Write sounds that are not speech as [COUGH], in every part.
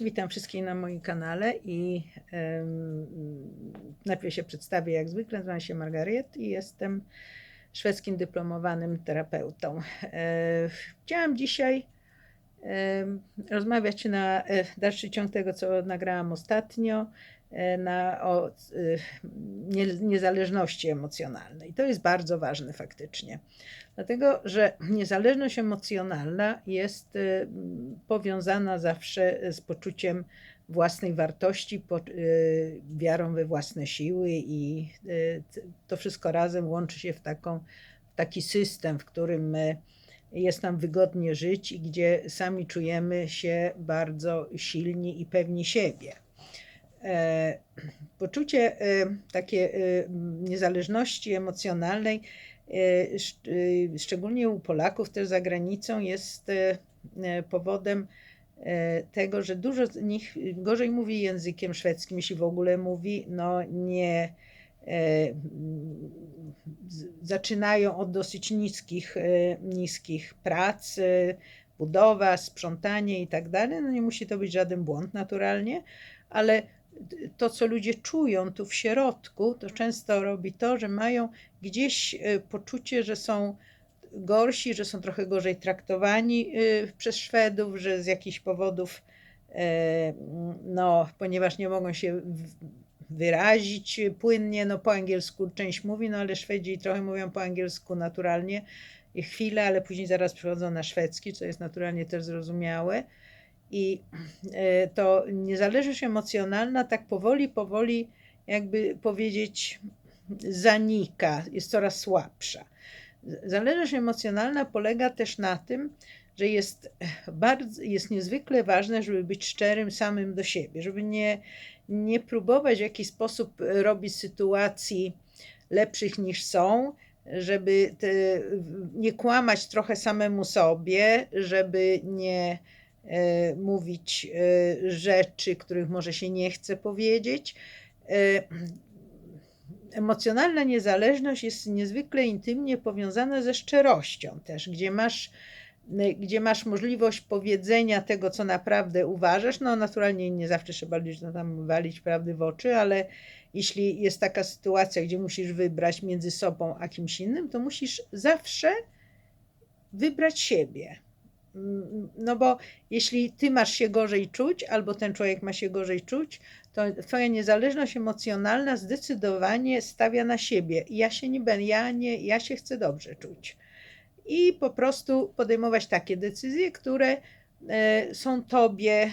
Witam wszystkich na moim kanale i em, najpierw się przedstawię jak zwykle. Nazywam się Margaret i jestem szwedzkim dyplomowanym terapeutą. E, chciałam dzisiaj em, rozmawiać na e, dalszy ciąg tego, co nagrałam ostatnio, e, na, o e, nie, niezależności emocjonalnej. To jest bardzo ważne faktycznie. Dlatego, że niezależność emocjonalna jest y, powiązana zawsze z poczuciem własnej wartości, po, wiarą we własne siły i to wszystko razem łączy się w, taką, w taki system, w którym my jest nam wygodnie żyć i gdzie sami czujemy się bardzo silni i pewni siebie. E, Poczucie e, takie e, niezależności emocjonalnej sz- szczególnie u Polaków też za granicą jest powodem tego, że dużo z nich gorzej mówi językiem szwedzkim, jeśli w ogóle mówi, no nie zaczynają od dosyć niskich, niskich prac, budowa, sprzątanie i tak dalej. No nie musi to być żaden błąd naturalnie, ale to, co ludzie czują tu w środku, to często robi to, że mają gdzieś e, poczucie, że są gorsi, że są trochę gorzej traktowani e, przez Szwedów, że z jakichś powodów, e, no, ponieważ nie mogą się wyrazić płynnie, no po angielsku część mówi, no ale Szwedzi trochę mówią po angielsku naturalnie chwilę, ale później zaraz przechodzą na szwedzki, co jest naturalnie też zrozumiałe. I e, to niezależność emocjonalna tak powoli, powoli, jakby powiedzieć, zanika, jest coraz słabsza. Zależność emocjonalna polega też na tym, że jest bardzo, jest niezwykle ważne, żeby być szczerym samym do siebie, żeby nie, nie próbować w jakiś sposób robić sytuacji lepszych niż są, żeby te, nie kłamać trochę samemu sobie, żeby nie mówić e, rzeczy, których może się nie chce powiedzieć. E, emocjonalna niezależność jest niezwykle intymnie powiązana ze szczerością też, gdzie masz, gdzie masz możliwość powiedzenia tego, co naprawdę uważasz. No naturalnie nie zawsze trzeba ludziom tam walić prawdy w oczy, ale jeśli jest taka sytuacja, gdzie musisz wybrać między sobą a kimś innym, to musisz zawsze wybrać siebie. No bo jeśli ty masz się gorzej czuć, albo ten człowiek ma się gorzej czuć, to twoja niezależność emocjonalna zdecydowanie stawia na siebie. Ja się nie będę, ja nie, ja się chcę dobrze czuć. I po prostu podejmować takie decyzje, które e, są tobie e,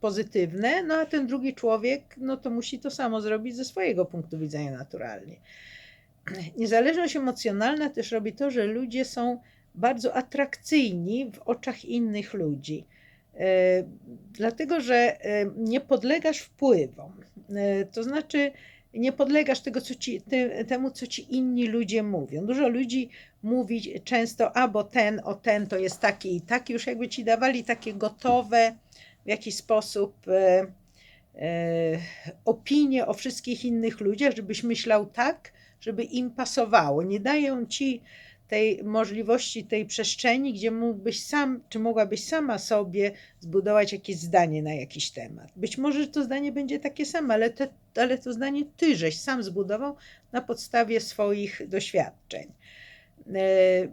pozytywne, no a ten drugi człowiek, no to musi to samo zrobić ze swojego punktu widzenia naturalnie. Niezależność emocjonalna też robi to, że ludzie są bardzo atrakcyjni w oczach innych ludzi. E, Dlatego, że e, nie podlegasz wpływom. E, To znaczy, nie podlegasz tego, co ci, temu, co ci inni ludzie mówią. Dużo ludzi mówi często, a bo ten, o ten to jest taki i taki, już jakby ci dawali takie gotowe w jakiś sposób e, e, opinie o wszystkich innych ludziach, żebyś myślał tak, żeby im pasowało. Nie dają ci tej możliwości, tej przestrzeni, gdzie mógłbyś sam, czy mogłabyś sama sobie zbudować jakieś zdanie na jakiś temat. Być może to zdanie będzie takie samo, ale, te, ale to zdanie ty żeś sam zbudował na podstawie swoich doświadczeń. E,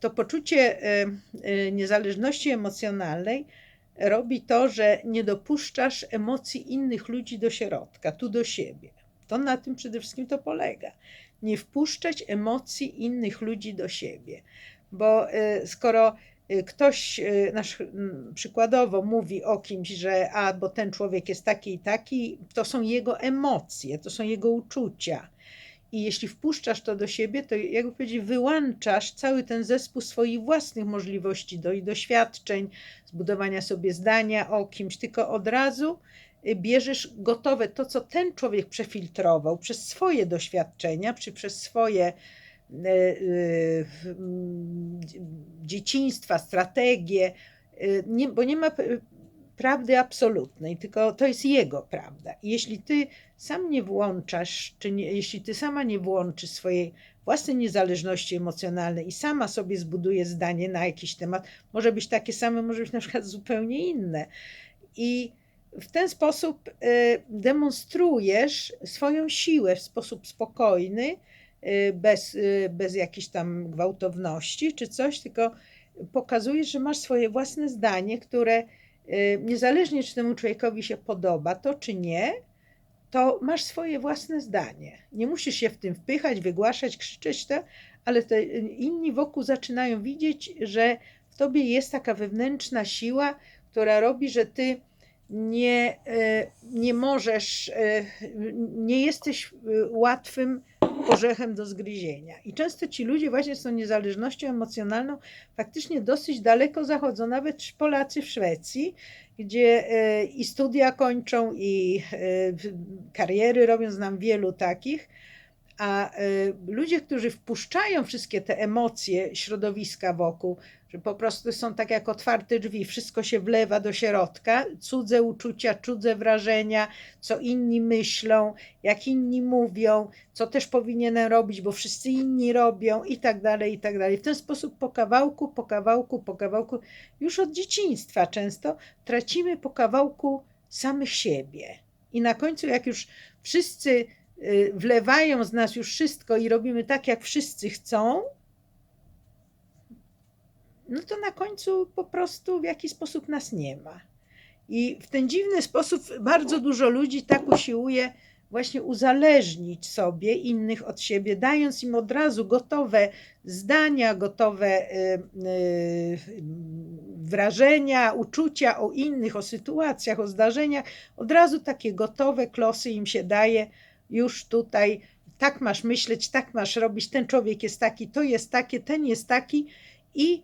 To poczucie e, e, niezależności emocjonalnej robi to, że nie dopuszczasz emocji innych ludzi do środka, tu do siebie. To na tym przede wszystkim to polega nie wpuszczać emocji innych ludzi do siebie. Bo y, skoro y, ktoś y, nasz, przykładowo mówi o kimś, że a, bo ten człowiek jest taki i taki, to są jego emocje, to są jego uczucia. I jeśli wpuszczasz to do siebie, to jakby powiedzieć, wyłączasz cały ten zespół swoich własnych możliwości do, i doświadczeń, zbudowania sobie zdania o kimś, tylko od razu bierzesz gotowe to, co ten człowiek przefiltrował przez swoje doświadczenia, czy przez swoje e, e, mm, dzieciństwa, strategie, nie, bo nie ma prawdy absolutnej, tylko to jest jego prawda. Jeśli ty sam nie włączasz, czy nie, jeśli ty sama nie włączysz swojej własnej niezależności emocjonalnej i sama sobie zbuduje zdanie na jakiś temat, może być takie same, może być na przykład zupełnie inne. I w ten sposób y, demonstrujesz swoją siłę w sposób spokojny, y, bez, y, bez jakiejś tam gwałtowności czy coś, tylko pokazujesz, że masz swoje własne zdanie, które niezależnie czy temu człowiekowi się podoba to czy nie, to masz swoje własne zdanie. Nie musisz się w tym wpychać, wygłaszać, krzyczeć to, ale te inni wokół zaczynają widzieć, że w tobie jest taka wewnętrzna siła, która robi, że ty nie, e, nie możesz, e, nie jesteś e, łatwym orzechem do zgryzienia. I często ci ludzie właśnie z tą niezależnością emocjonalną faktycznie dosyć daleko zachodzą, nawet Polacy w Szwecji, gdzie i studia kończą, i kariery robią, znam wielu takich, a ludzie, którzy wpuszczają wszystkie te emocje środowiska wokół, że po prostu są tak jak otwarte drzwi, wszystko się wlewa do środka, cudze uczucia, cudze wrażenia, co inni myślą, jak inni mówią, co też powinienem robić, bo wszyscy inni robią i tak dalej, i tak dalej. W ten sposób po kawałku, po kawałku, po kawałku, już od dzieciństwa często tracimy po kawałku samych siebie. I na końcu, jak już wszyscy y, wlewają z nas już wszystko i robimy tak, jak wszyscy chcą, no to na końcu po prostu w jakiś sposób nas nie ma. I w ten dziwny sposób bardzo dużo ludzi tak usiłuje właśnie uzależnić sobie innych od siebie, dając im od razu gotowe zdania, gotowe y, y, wrażenia, uczucia o innych, o sytuacjach, o zdarzeniach. Od razu takie gotowe klosy im się daje już tutaj. Tak masz myśleć, tak masz robić, ten człowiek jest taki, to jest takie, ten jest taki i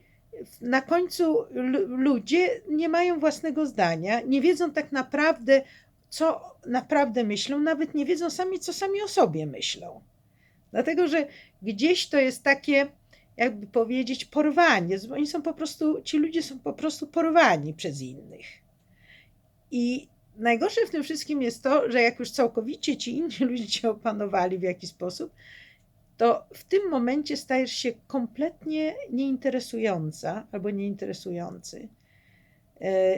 na końcu ludzie nie mają własnego zdania, nie wiedzą tak naprawdę, co naprawdę myślą, nawet nie wiedzą sami, co sami o sobie myślą. Dlatego, że gdzieś to jest takie, jakby powiedzieć, porwanie. Oni są po prostu, ci ludzie są po prostu porwani przez innych. I najgorsze w tym wszystkim jest to, że jak już całkowicie ci inni [LAUGHS] ludzie cię opanowali w jakiś sposób, to w tym momencie stajesz się kompletnie nieinteresująca albo nieinteresujący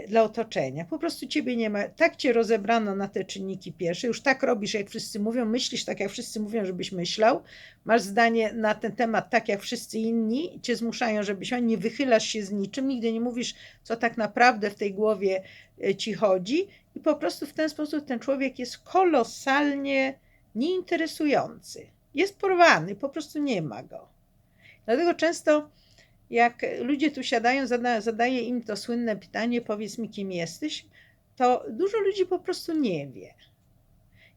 dla otoczenia. Po prostu ciebie nie ma. Tak cię rozebrano na te czynniki pierwsze, już tak robisz, jak wszyscy mówią, myślisz tak, jak wszyscy mówią, żebyś myślał, masz zdanie na ten temat tak, jak wszyscy inni, cię zmuszają, żebyś nie wychylasz się z niczym, nigdy nie mówisz, co tak naprawdę w tej głowie e, ci chodzi, i po prostu w ten sposób ten człowiek jest kolosalnie nieinteresujący jest porwany, po prostu nie ma go. Dlatego często, jak ludzie tu siadają, zada, zadaje im to słynne pytanie: powiedz mi, kim jesteś, to dużo ludzi po prostu nie wie.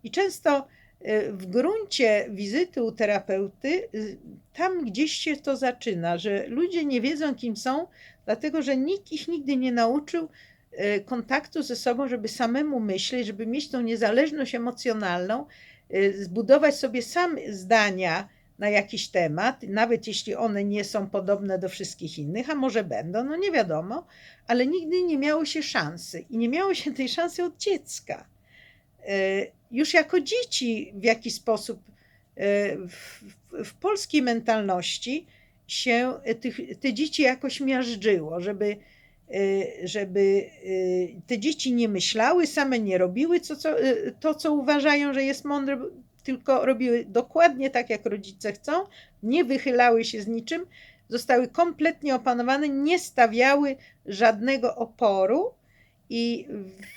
I często y, w gruncie wizyty u terapeuty, y, tam gdzieś się to zaczyna, że ludzie nie wiedzą, kim są, dlatego że nikt ich nigdy nie nauczył y, kontaktu ze sobą, żeby samemu myśleć, żeby mieć tą niezależność emocjonalną zbudować sobie sam zdania na jakiś temat, nawet jeśli one nie są podobne do wszystkich innych, a może będą, no nie wiadomo, ale nigdy nie miało się szansy i nie miało się tej szansy od dziecka. Y, już jako dzieci w jakiś sposób y, w, w polskiej mentalności się tych, te dzieci jakoś miażdżyło, żeby Y, żeby te dzieci nie myślały, same nie robiły co, co, to, co uważają, że jest mądre, tylko robiły dokładnie tak, jak rodzice chcą, nie wychylały się z niczym, zostały kompletnie opanowane, nie stawiały żadnego oporu i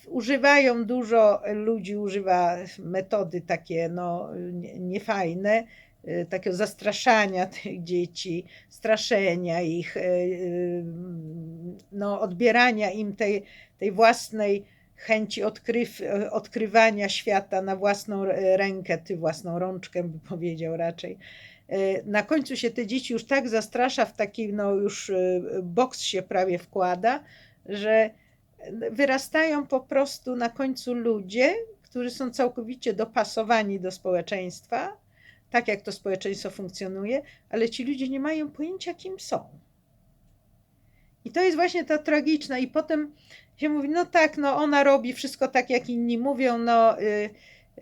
używają dużo ludzi, używa metody takie no, niefajne, Y, takiego zastraszania [LAUGHS] tych dzieci, straszenia ich, y, y, no, odbierania im tej, tej własnej chęci odkryw, odkrywania świata na własną rękę, ty własną rączkę, by powiedział raczej. Na końcu się te dzieci już tak zastrasza, w taki no już boks się prawie wkłada, że wyrastają po prostu na końcu ludzie, którzy są całkowicie dopasowani do społeczeństwa, tak jak to społeczeństwo funkcjonuje, ale ci ludzie nie mają pojęcia, kim są. I to jest właśnie ta tragiczna. I potem się mówi, no tak, no ona robi wszystko tak, jak inni mówią, no y,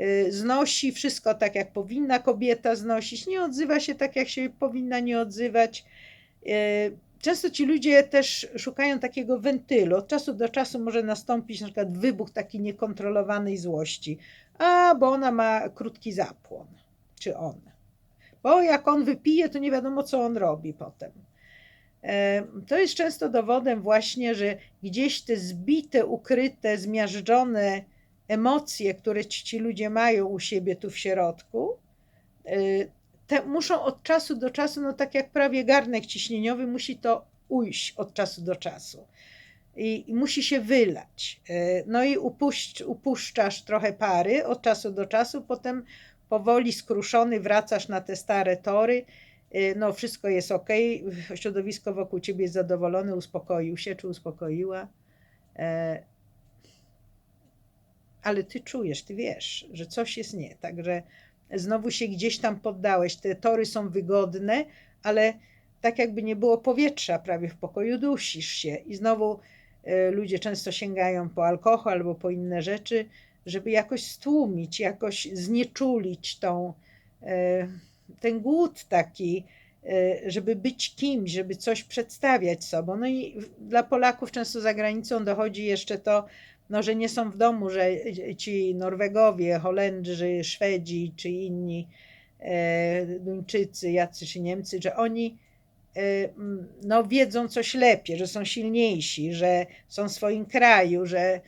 y, znosi wszystko tak, jak powinna kobieta znosić, nie odzywa się tak, jak się powinna nie odzywać. Y, często ci ludzie też szukają takiego wentylu. Od czasu do czasu może nastąpić na przykład wybuch takiej niekontrolowanej złości. A, bo ona ma krótki zapłon, czy on. Bo jak on wypije, to nie wiadomo, co on robi potem. E, To jest często dowodem właśnie, że gdzieś te zbite, ukryte, zmiażdżone emocje, które ci, ludzie mają u siebie tu w środku, e, te muszą od czasu do czasu, no tak jak prawie garnek ciśnieniowy, musi to ujść od czasu do czasu. I, i musi się wylać. E, No i upuść, upuszczasz trochę pary od czasu do czasu, potem powoli skruszony wracasz na te stare tory. E, No, wszystko jest ok, środowisko wokół ciebie jest zadowolone, uspokoił się czy uspokoiła. E, Ale ty czujesz, ty wiesz, że coś jest nie, także znowu się gdzieś tam poddałeś. Te tory są wygodne, ale tak jakby nie było powietrza prawie w pokoju, dusisz się. I znowu e, ludzie często sięgają po alkohol albo po inne rzeczy, żeby jakoś stłumić, jakoś znieczulić tą, e, ten głód taki, e, żeby być kimś, żeby coś przedstawiać sobą. No i dla Polaków często za granicą dochodzi jeszcze to, no, że nie są w domu, że ci Norwegowie, Holendrzy, Szwedzi czy inni e, Duńczycy, jacy czy Niemcy, że oni e, no, wiedzą coś lepiej, że są silniejsi, że są w swoim kraju, że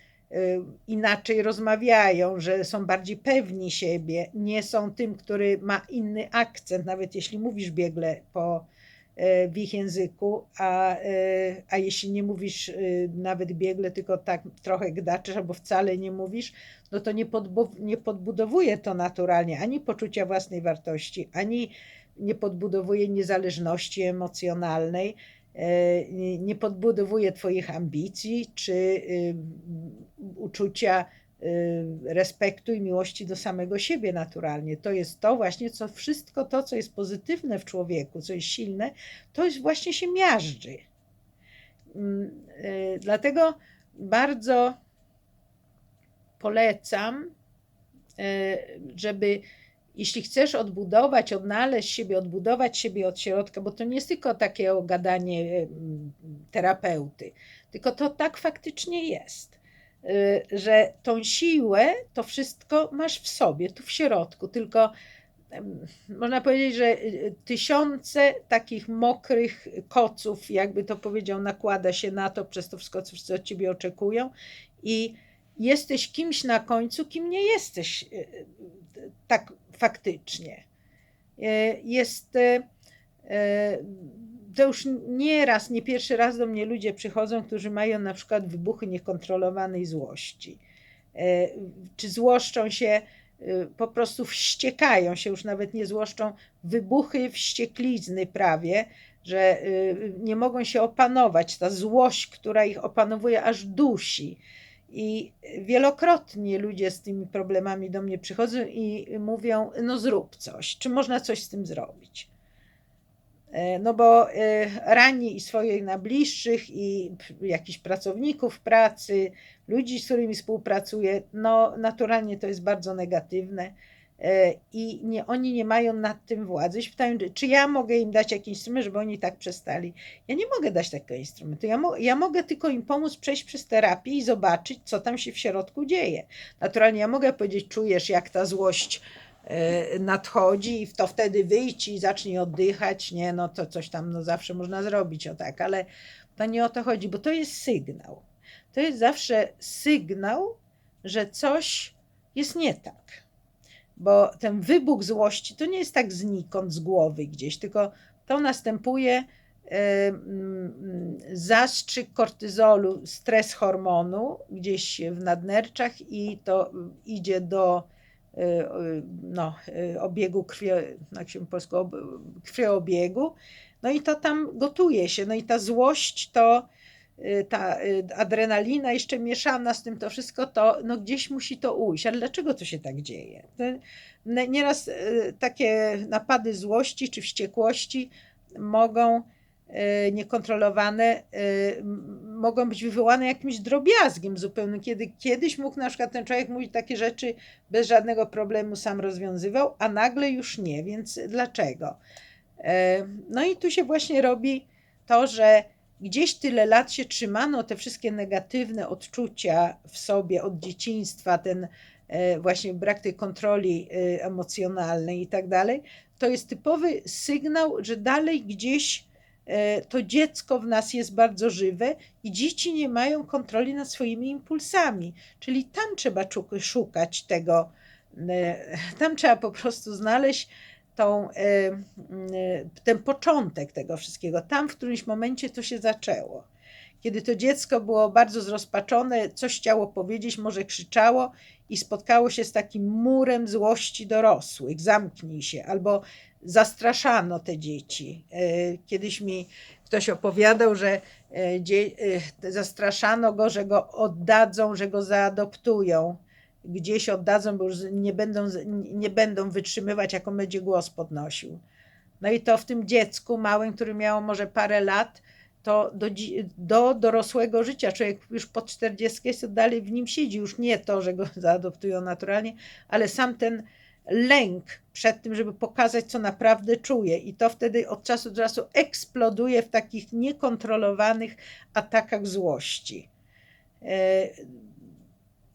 inaczej rozmawiają, że są bardziej pewni siebie, nie są tym, który ma inny akcent, nawet jeśli mówisz biegle po e, w ich języku, a, e, a jeśli nie mówisz nawet biegle, tylko tak trochę gdaczysz albo wcale nie mówisz, no to nie, podbu- nie podbudowuje to naturalnie ani poczucia własnej wartości, ani nie podbudowuje niezależności emocjonalnej, nie- nie podbudowuje Twoich ambicji czy y, uczucia y, respektu i miłości do samego siebie naturalnie. To jest to właśnie, co wszystko to, co jest pozytywne w człowieku, co jest silne, to jest właśnie się miażdży. Mm, y, Dlatego bardzo polecam, e, żeby jeśli chcesz odbudować, odnaleźć siebie, odbudować siebie od środka, bo to nie jest tylko takie gadanie terapeuty, tylko to tak faktycznie jest, y, że tą siłę, to wszystko masz w sobie, tu w środku, tylko można powiedzieć, że y, tysiące takich mokrych koców, jakby to powiedział, nakłada się na to przez to wszystko, co od ciebie oczekują i jesteś kimś na końcu, kim nie jesteś y, tak faktycznie. Y, Jest y, y, to już nie raz, nie pierwszy raz do mnie ludzie przychodzą, którzy mają na przykład wybuchy niekontrolowanej złości. Czy złoszczą się, po prostu wściekają się, już nawet nie złoszczą, wybuchy wścieklizny prawie, że nie mogą się opanować. Ta złość, która ich opanowuje, aż dusi. I wielokrotnie ludzie z tymi problemami do mnie przychodzą i mówią: No, zrób coś, czy można coś z tym zrobić? E, No bo e, rani i swoich najbliższych, i jakichś pracowników pracy, ludzi, z którymi współpracuję, no naturalnie to jest bardzo negatywne i nie, oni nie mają nad tym władzy. Pytają, czy ja mogę im dać jakiś instrument, żeby oni tak przestali. Ja nie mogę dać takiego instrumentu. Ja, mo- ja mogę tylko im pomóc przejść przez terapię i zobaczyć, co tam się w środku dzieje. Naturalnie ja mogę powiedzieć, czujesz, jak ta złość e, nadchodzi i to wtedy wyjdź i zacznij oddychać, nie, no to coś tam no zawsze można zrobić, o tak, ale to nie o to chodzi, bo to jest sygnał. To jest zawsze sygnał, że coś jest nie tak. Bo ten wybuch złości to nie jest tak znikąd z głowy gdzieś, tylko to następuje e, mm, zastrzyk kortyzolu, stres hormonu gdzieś w nadnerczach i to idzie do y, y, no, y, obiegu krwi, jak się po polsku, ob- krwioobiegu, no i to tam gotuje się, no i ta złość to y, ta y, adrenalina jeszcze mieszana z tym to wszystko, to no gdzieś musi to ujść. Ale dlaczego to się tak dzieje? Nieraz y, takie napady złości czy wściekłości mogą y, niekontrolowane y, mogą być wywołane jakimś drobiazgiem zupełnie, kiedy kiedyś mógł na przykład ten człowiek mówić takie rzeczy bez żadnego problemu sam rozwiązywał, a nagle już nie, więc dlaczego? No i tu się właśnie robi to, że gdzieś tyle lat się trzymano te wszystkie negatywne odczucia w sobie od dzieciństwa, ten e, właśnie brak tej kontroli e, emocjonalnej i tak dalej, to jest typowy sygnał, że dalej gdzieś e, to dziecko w nas jest bardzo żywe i dzieci nie mają kontroli nad swoimi impulsami. Czyli tam trzeba szukać tego, tam trzeba po prostu znaleźć tą, e, e, ten początek tego wszystkiego. Tam w którymś momencie to się zaczęło. Kiedy to dziecko było bardzo zrozpaczone, coś chciało powiedzieć, może krzyczało i spotkało się z takim murem złości dorosłych, zamknij się, albo zastraszano te dzieci. E, kiedyś mi ktoś opowiadał, że zastraszano go, że go oddadzą, że go zaadoptują gdzieś oddadzą, bo już nie będą, nie będą wytrzymywać, jak on będzie głos podnosił. No i to w tym dziecku małym, który miało może parę lat, to do, do dorosłego życia, człowiek już po 40 jest, dalej w nim siedzi. Już nie to, że go [LAUGHS] zaadoptują naturalnie, ale sam ten lęk przed tym, żeby pokazać, co naprawdę czuje. I to wtedy od czasu do czasu eksploduje w takich niekontrolowanych atakach złości.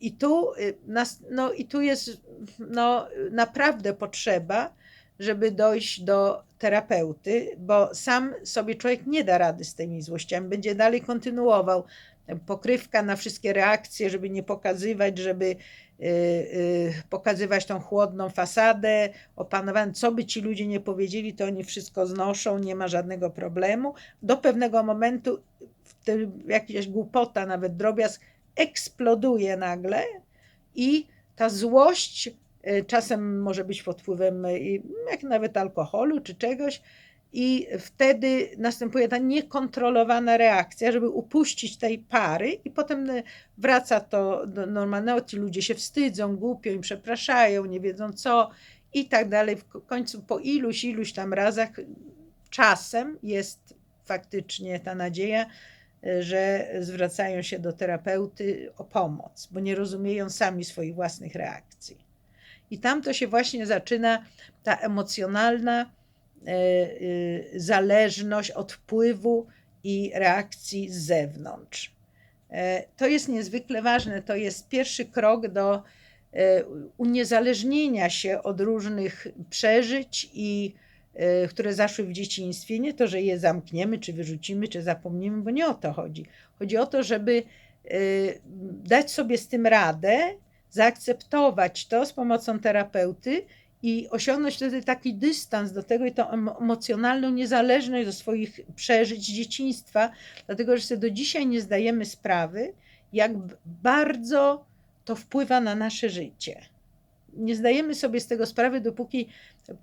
I tu, y, no, i tu jest no, naprawdę potrzeba, żeby dojść do terapeuty, bo sam sobie człowiek nie da rady z tymi złościami, będzie dalej kontynuował. Pokrywka na wszystkie reakcje, żeby nie pokazywać, żeby yy, yy, pokazywać tą chłodną fasadę, opanowaną. Co by ci ludzie nie powiedzieli, to oni wszystko znoszą, nie ma żadnego problemu. Do pewnego momentu, jakaś głupota, nawet drobiazg, eksploduje nagle i ta złość y, czasem może być pod wpływem y, jak nawet alkoholu czy czegoś i wtedy następuje ta niekontrolowana reakcja, żeby upuścić tej pary i potem y, wraca to do normalnego, ci ludzie się wstydzą, głupio im przepraszają, nie wiedzą co i tak dalej. W końcu po iluś, iluś tam razach czasem jest faktycznie ta nadzieja, że zwracają się do terapeuty o pomoc, bo nie rozumieją sami swoich własnych reakcji. I tam to się właśnie zaczyna ta emocjonalna e, e, zależność od wpływu i reakcji z zewnątrz. E, to jest niezwykle ważne. To jest pierwszy krok do uniezależnienia się od różnych przeżyć i które zaszły w dzieciństwie, nie to, że je zamkniemy, czy wyrzucimy, czy zapomnimy, bo nie o to chodzi. Chodzi o to, żeby y, dać sobie z tym radę, zaakceptować to z pomocą terapeuty i osiągnąć wtedy taki dystans do tego i tą emocjonalną niezależność do swoich przeżyć dzieciństwa, dlatego że sobie do dzisiaj nie zdajemy sprawy, jak bardzo to wpływa na nasze życie nie zdajemy sobie z tego sprawy, dopóki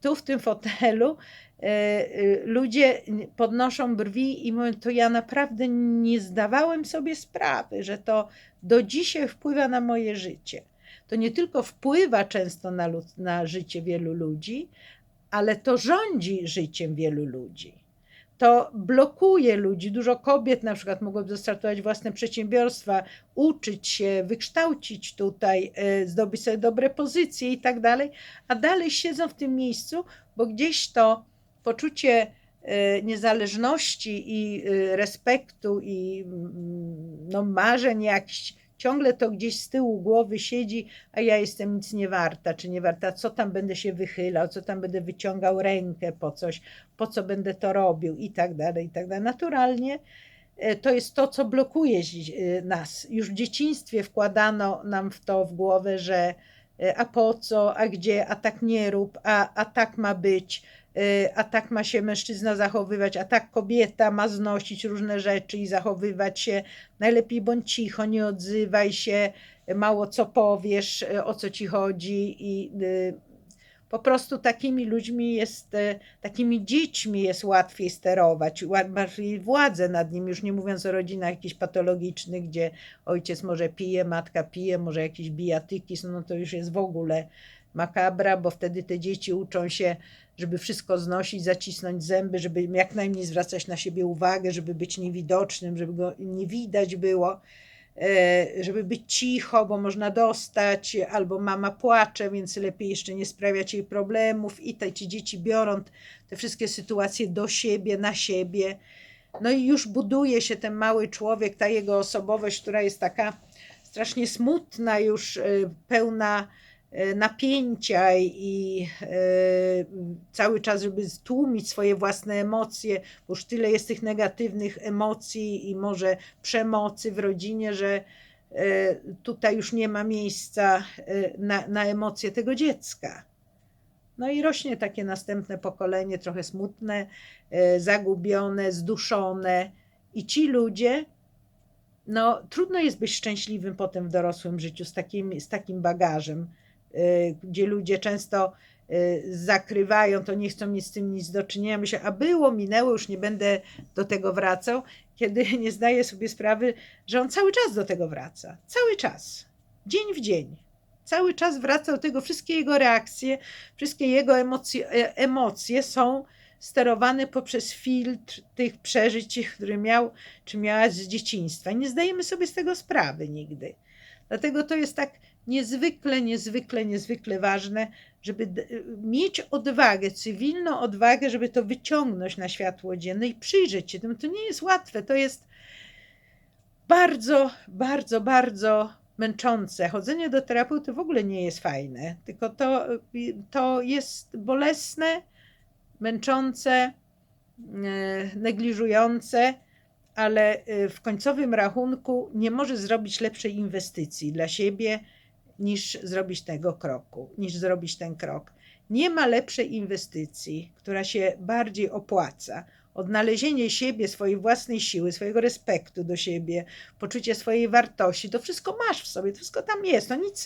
tu w tym fotelu e, e, ludzie podnoszą brwi i mówią, to ja naprawdę nie zdawałem sobie sprawy, że to do dzisiaj wpływa na moje życie. To nie tylko wpływa często na, na życie wielu ludzi, ale to rządzi życiem wielu ludzi to blokuje ludzi. Dużo kobiet na przykład mogłoby zastartować własne przedsiębiorstwa, uczyć się, wykształcić tutaj, e, zdobyć sobie dobre pozycje i tak dalej, a dalej siedzą w tym miejscu, bo gdzieś to poczucie e, niezależności i e, respektu i mm, no, marzeń jakichś ciągle to gdzieś z tyłu głowy siedzi, a ja jestem nic nie warta, czy nie warta, co tam będę się wychylał, co tam będę wyciągał rękę po coś, po co będę to robił i tak dalej, i tak dalej. Naturalnie e, to jest to, co blokuje e, nas. Już w dzieciństwie wkładano nam w to w głowę, że e, a po co, a gdzie, a tak nie rób, a, a tak ma być, a tak ma się mężczyzna zachowywać, a tak kobieta ma znosić różne rzeczy i zachowywać się. Najlepiej bądź cicho, nie odzywaj się, mało co powiesz, y, o co ci chodzi i y, po prostu takimi ludźmi jest, takimi dziećmi jest łatwiej sterować, łatwiej władzę nad nimi, już nie mówiąc o rodzinach jakichś patologicznych, gdzie ojciec może pije, matka pije, może jakieś bijatyki, no to już jest w ogóle makabra, bo wtedy te dzieci uczą się, żeby wszystko znosić, zacisnąć zęby, żeby jak najmniej zwracać na siebie uwagę, żeby być niewidocznym, żeby go nie widać było, e, żeby być cicho, bo można dostać, albo mama płacze, więc lepiej jeszcze nie sprawiać jej problemów i te ci dzieci biorą te wszystkie sytuacje do siebie, na siebie, No i już buduje się ten mały człowiek, ta jego osobowość, która jest taka strasznie smutna, już y, pełna napięcia i y, cały czas, żeby stłumić swoje własne emocje, bo już tyle jest tych negatywnych emocji i może przemocy w rodzinie, że tutaj już nie ma miejsca na, na emocje tego dziecka. No i rośnie takie następne pokolenie, trochę smutne, zagubione, zduszone. I ci ludzie no, trudno jest być szczęśliwym potem w dorosłym życiu z takim, z takim bagażem, gdzie ludzie często y, zakrywają, to nie chcą mieć z tym nic do czynienia. Myślę, a było, minęło, już nie będę do tego wracał, kiedy [LAUGHS] nie zdaję sobie sprawy, że on cały czas do tego wraca. Cały czas. Dzień w dzień. Cały czas wraca do tego, wszystkie jego reakcje, wszystkie jego emocje, emocje są sterowany poprzez filtr tych przeżyć, które miał czy miałaś z dzieciństwa. Nie zdajemy sobie z tego sprawy nigdy. Dlatego to jest tak niezwykle, niezwykle, niezwykle ważne, żeby mieć odwagę, cywilną odwagę, żeby to wyciągnąć na światło dzienne i przyjrzeć się tym. To nie jest łatwe, to jest bardzo, bardzo, bardzo męczące. Chodzenie do terapeuty w ogóle nie jest fajne, tylko to, to jest bolesne, męczące, e, negliżujące, ale e, w końcowym rachunku nie może zrobić lepszej inwestycji dla siebie niż zrobić tego kroku, niż zrobić ten krok. Nie ma lepszej inwestycji, która się bardziej opłaca. Odnalezienie siebie, swojej własnej siły, swojego respektu do siebie, poczucie swojej wartości, to wszystko masz w sobie, to wszystko tam jest. No nic,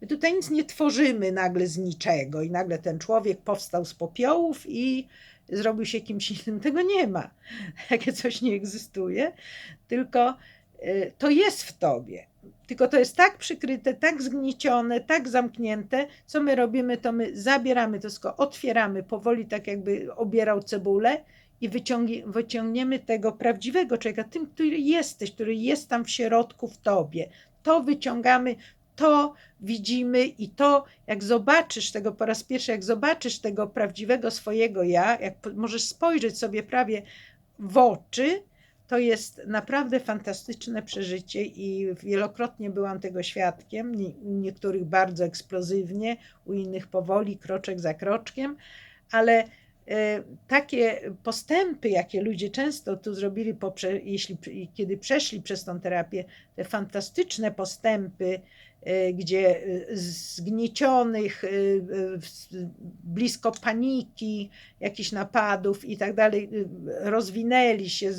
my tutaj nic nie tworzymy nagle z niczego i nagle ten człowiek powstał z popiołów i zrobił się kimś innym. Tego nie ma. [LAUGHS] Takie coś nie egzystuje, tylko y, to jest w tobie. Tylko to jest tak przykryte, tak zgniecione, tak zamknięte. Co my robimy, to my zabieramy to wszystko, otwieramy powoli, tak jakby obierał cebulę i wyciągniemy tego prawdziwego człowieka, tym, który jesteś, który jest tam w środku w tobie. To wyciągamy, to widzimy i to, jak zobaczysz tego po raz pierwszy, jak zobaczysz tego prawdziwego swojego ja, jak możesz spojrzeć sobie prawie w oczy, to jest naprawdę fantastyczne przeżycie i wielokrotnie byłam tego świadkiem, u niektórych bardzo eksplozywnie, u innych powoli, kroczek za kroczkiem, ale E, takie postępy, jakie ludzie często tu zrobili, jeśli, kiedy przeszli przez tą terapię, te fantastyczne postępy, gdzie e, zgniecionych, blisko paniki, jakichś napadów i tak dalej, rozwinęli się,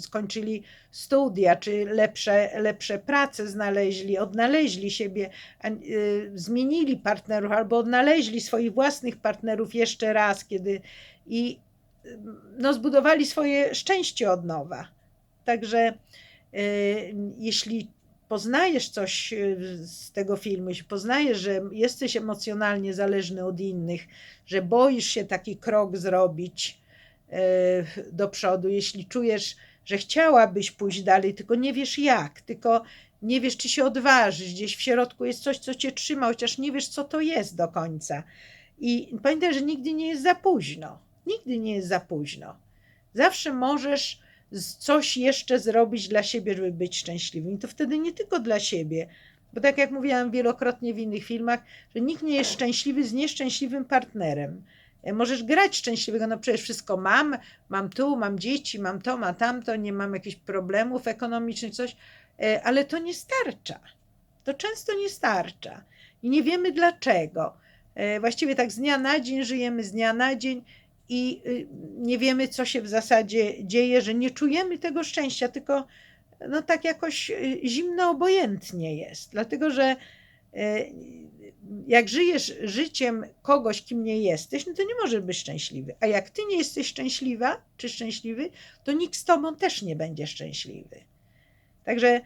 skończyli studia, czy lepsze, lepsze prace znaleźli, odnaleźli siebie, zmienili partnerów albo odnaleźli swoich własnych partnerów jeszcze raz, kiedy i no, zbudowali swoje szczęście od nowa. Także y, jeśli poznajesz coś y, z tego filmu, poznajesz, że jesteś emocjonalnie zależny od innych, że boisz się taki krok zrobić y, do przodu, jeśli czujesz, że chciałabyś pójść dalej, tylko nie wiesz jak, tylko nie wiesz, czy się odważysz, gdzieś w środku jest coś, co cię trzyma, chociaż nie wiesz, co to jest do końca. I pamiętaj, że nigdy nie jest za późno. Nigdy nie jest za późno. Zawsze możesz coś jeszcze zrobić dla siebie, żeby być szczęśliwym. I to wtedy nie tylko dla siebie, bo tak jak mówiłam wielokrotnie w innych filmach, że nikt nie jest szczęśliwy z nieszczęśliwym partnerem. E, możesz grać szczęśliwego, no przecież wszystko mam, mam tu, mam dzieci, mam to, mam tamto, nie mam jakichś problemów ekonomicznych, coś, e, ale to nie starcza. To często nie starcza. I nie wiemy dlaczego. E, właściwie tak z dnia na dzień żyjemy, z dnia na dzień i y, nie wiemy, co się w zasadzie dzieje, że nie czujemy tego szczęścia, tylko no tak jakoś y, zimno obojętnie jest, dlatego że y, jak żyjesz życiem kogoś, kim nie jesteś, no to nie możesz być szczęśliwy. A jak ty nie jesteś szczęśliwa czy szczęśliwy, to nikt z tobą też nie będzie szczęśliwy. Także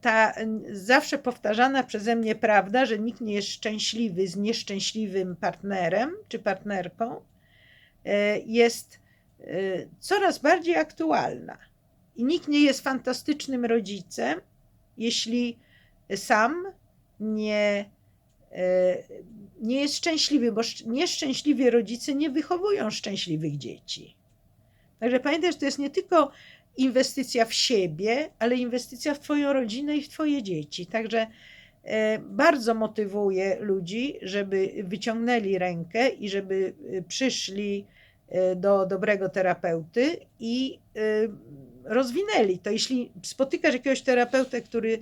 ta zawsze powtarzana przeze mnie prawda, że nikt nie jest szczęśliwy z nieszczęśliwym partnerem czy partnerką, e, jest e, coraz bardziej aktualna. I nikt nie jest fantastycznym rodzicem, jeśli sam nie, nie jest szczęśliwy, bo nieszczęśliwi rodzice nie wychowują szczęśliwych dzieci. Także pamiętaj, że to jest nie tylko inwestycja w siebie, ale inwestycja w Twoją rodzinę i w Twoje dzieci. Także e, bardzo motywuję ludzi, żeby wyciągnęli rękę i żeby e, przyszli e, do dobrego terapeuty i rozwinęli to. Jeśli spotykasz jakiegoś terapeutę, który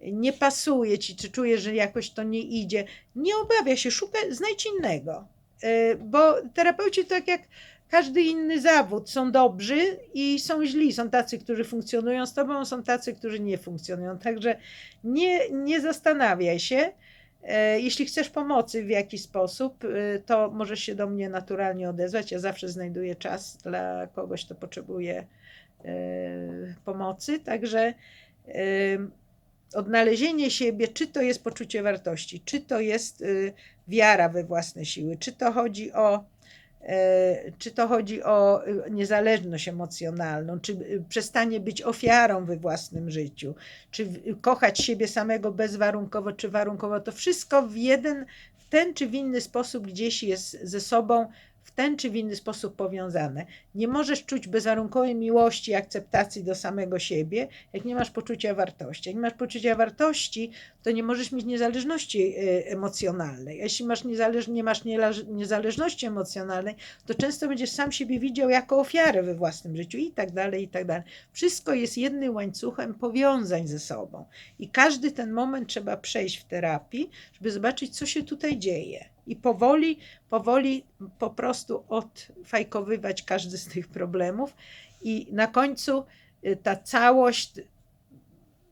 nie pasuje ci, czy czujesz, że jakoś to nie idzie, nie obawia się, szukaj, znajdź innego. Bo terapeuci to tak jak każdy inny zawód są dobrzy i są źli. Są tacy, którzy funkcjonują z tobą, są tacy, którzy nie funkcjonują. Także nie, nie zastanawiaj się. E, Jeśli chcesz pomocy w jakiś sposób, e, to możesz się do mnie naturalnie odezwać. Ja zawsze znajduję czas dla kogoś, kto potrzebuje e, pomocy. Także odnalezienie siebie, czy to jest poczucie wartości, czy to jest wiara we własne siły, czy to chodzi o czy to chodzi o y, niezależność emocjonalną, czy y, przestanie być ofiarą we własnym życiu, czy w- kochać siebie samego bezwarunkowo, czy warunkowo, to wszystko w jeden, w ten czy w inny sposób gdzieś jest ze sobą w ten czy w inny sposób powiązane. Nie możesz czuć bezwarunkowej miłości i akceptacji do samego siebie, jak nie masz poczucia wartości. Jak nie masz poczucia wartości, to nie możesz mieć niezależności e, emocjonalnej. Jeśli masz niezależ, nie masz niezależności emocjonalnej, to często będziesz sam siebie widział jako ofiarę we własnym życiu i tak dalej, i tak dalej. Wszystko jest jednym łańcuchem powiązań ze sobą. I każdy ten moment trzeba przejść w terapii, żeby zobaczyć, co się tutaj dzieje. I powoli, powoli po prostu odfajkowywać każdy z tych problemów. I na końcu y, ta całość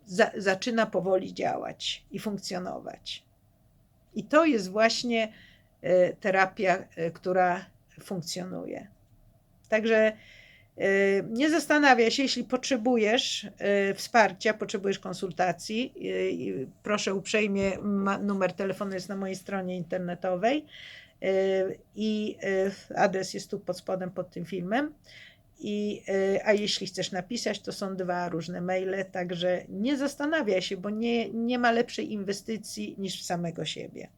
za, zaczyna powoli działać i funkcjonować. I to jest właśnie e, terapia, e, która funkcjonuje. Także nie zastanawiaj się, jeśli potrzebujesz e, wsparcia, potrzebujesz konsultacji. i Proszę uprzejmie, numer telefonu jest na mojej stronie internetowej i adres jest tu pod spodem pod tym filmem. I, a jeśli chcesz napisać, to są dwa różne maile, także nie zastanawiaj się, bo nie, nie ma lepszej inwestycji niż w samego siebie.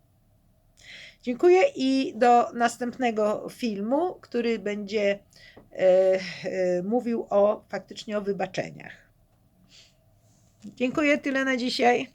Dziękuję i do następnego filmu, który będzie mówił o faktycznie o wybaczeniach. Dziękuję, tyle na dzisiaj.